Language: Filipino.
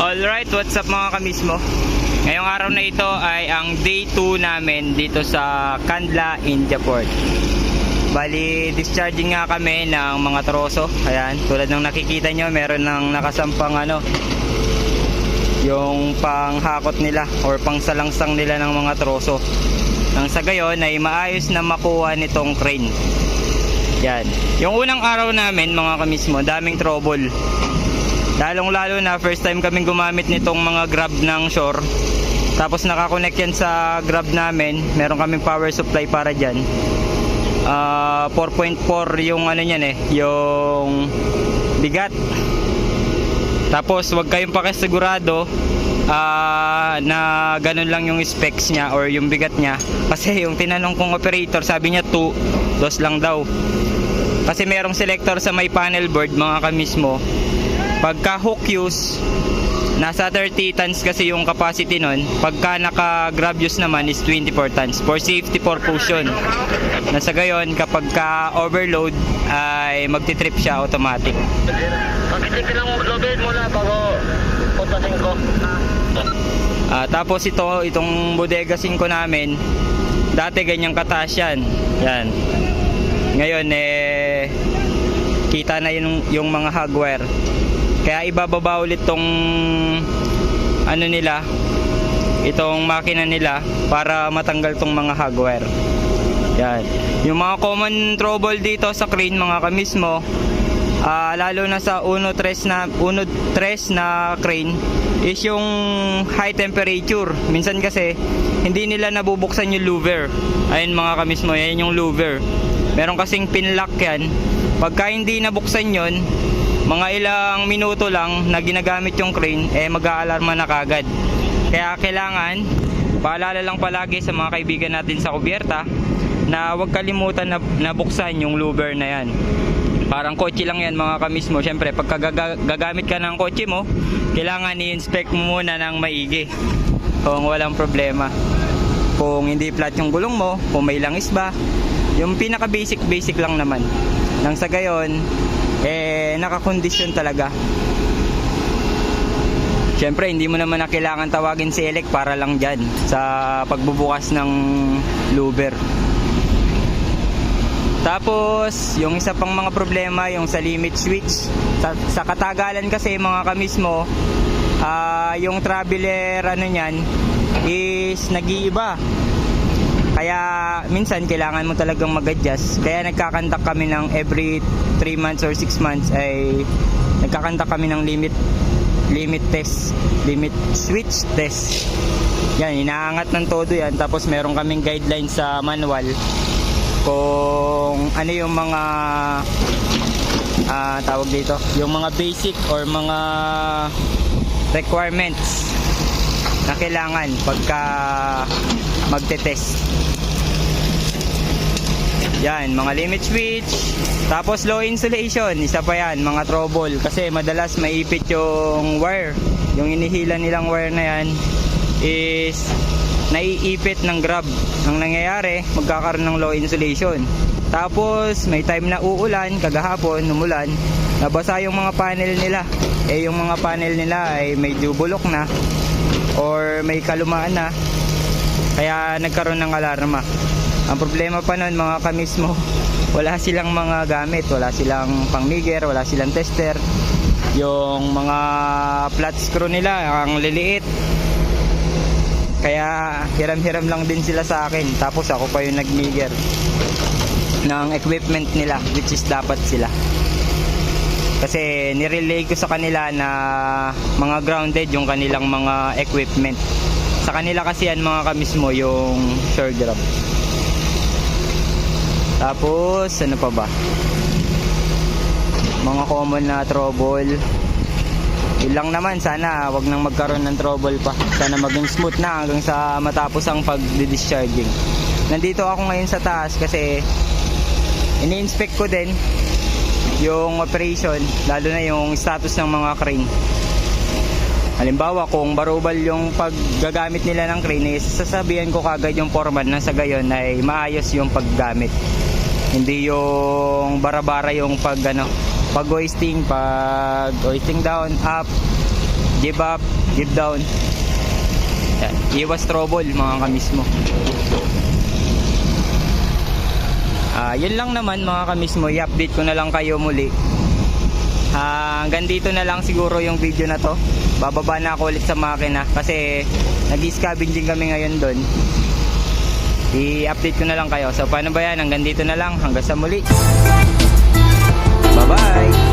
Alright, what's up mga kamismo? Ngayong araw na ito ay ang day 2 namin dito sa Kandla, India Port. Bali, discharging nga kami ng mga troso. Ayan, tulad ng nakikita nyo, meron ng nakasampang ano, yung panghakot nila or pangsalangsang nila ng mga troso. Nang sa gayon ay maayos na makuha nitong crane. Yan. Yung unang araw namin mga kamismo, daming trouble. Lalong lalo na first time kaming gumamit nitong mga grab ng shore. Tapos nakakonect yan sa grab namin. Meron kaming power supply para dyan. Ah, 4.4 yung ano niyan eh, yung bigat. Tapos wag kayong pakisigurado ah, na ganun lang yung specs niya or yung bigat niya. Kasi yung tinanong kong operator, sabi niya 2, dos lang daw. Kasi merong selector sa may panel board mga kamismo. Pagka hook use, nasa 30 tons kasi yung capacity nun. Pagka naka grab use naman is 24 tons for safety purpose yun. Nasa gayon, kapag ka overload ay magti-trip siya automatic. Mag-check lang lobel muna bago putasin ko. Ah, tapos ito, itong bodega 5 namin, dati ganyang kataas yan. Yan. Ngayon, eh, kita na yung, yung mga hardware. Kaya ibababa ulit tong ano nila, itong makina nila para matanggal tong mga hardware. Yan. Yung mga common trouble dito sa crane mga kamismo, ah, lalo na sa 1.3 na 1.3 na crane is yung high temperature. Minsan kasi hindi nila nabubuksan yung louver. Ayun mga kamismo, yan yung louver. Meron kasing pinlock yan. Pagka hindi nabuksan yon, mga ilang minuto lang na ginagamit yung crane, eh mag-aalarma na kagad. Kaya kailangan, paalala lang palagi sa mga kaibigan natin sa kubyerta, na huwag kalimutan na, na buksan yung louver na yan. Parang kotse lang yan mga kamismo. Siyempre, pagka gaga- gagamit ka ng kotse mo, kailangan i-inspect mo muna ng maigi. Kung walang problema. Kung hindi flat yung gulong mo, kung may langis ba. Yung pinaka basic basic lang naman. Nang sa gayon, eh nakakondisyon talaga. Siyempre, hindi mo naman na kailangan tawagin si Elec para lang dyan sa pagbubukas ng louver. Tapos, yung isa pang mga problema, yung sa limit switch. Sa, sa katagalan kasi mga kamismo, ah yung traveler ano niyan is nag-iiba. Kaya minsan kailangan mo talagang mag-adjust. Kaya nagkakandak kami ng every 3 months or 6 months ay nagkakandak kami ng limit limit test, limit switch test. Yan, inaangat ng todo yan. Tapos meron kaming guidelines sa manual kung ano yung mga ah, tawag dito, yung mga basic or mga requirements na kailangan pagka magte-test. Yan, mga limit switch. Tapos low insulation, isa pa yan, mga trouble. Kasi madalas maipit yung wire. Yung inihila nilang wire na yan is naiipit ng grab. Ang nangyayari, magkakaroon ng low insulation. Tapos may time na uulan, kagahapon, umulan, nabasa yung mga panel nila. Eh yung mga panel nila ay medyo bulok na or may kalumaan na. Kaya nagkaroon ng alarma. Ang problema pa nun mga kamismo, wala silang mga gamit, wala silang pangmigger, wala silang tester. Yung mga flat screw nila, ang liliit. Kaya hiram-hiram lang din sila sa akin. Tapos ako pa yung nagmigger ng equipment nila, which is dapat sila. Kasi nirelay ko sa kanila na mga grounded yung kanilang mga equipment. Sa kanila kasi yan mga kamismo yung shore grab. Tapos, ano pa ba? Mga common na trouble. Yun lang naman, sana wag nang magkaroon ng trouble pa. Sana maging smooth na hanggang sa matapos ang pag-discharging. Nandito ako ngayon sa taas kasi ini-inspect ko din yung operation, lalo na yung status ng mga crane. Halimbawa, kung barubal yung paggagamit nila ng crane, eh, sasabihan ko kagad yung foreman na sa gayon ay maayos yung paggamit. Hindi yung bara-bara yung pag ano, pag hoisting, pag hoisting down, up, give up, give down. Yan. Iwas trouble mga kamismo. Ah, yun lang naman mga kamismo, i-update ko na lang kayo muli. Ah, hanggang dito na lang siguro yung video na to. Bababa na ako ulit sa makina kasi nag-scavenging kami ngayon doon. I-update ko na lang kayo. So paano ba yan? Hanggang dito na lang. Hanggang sa muli. Bye-bye!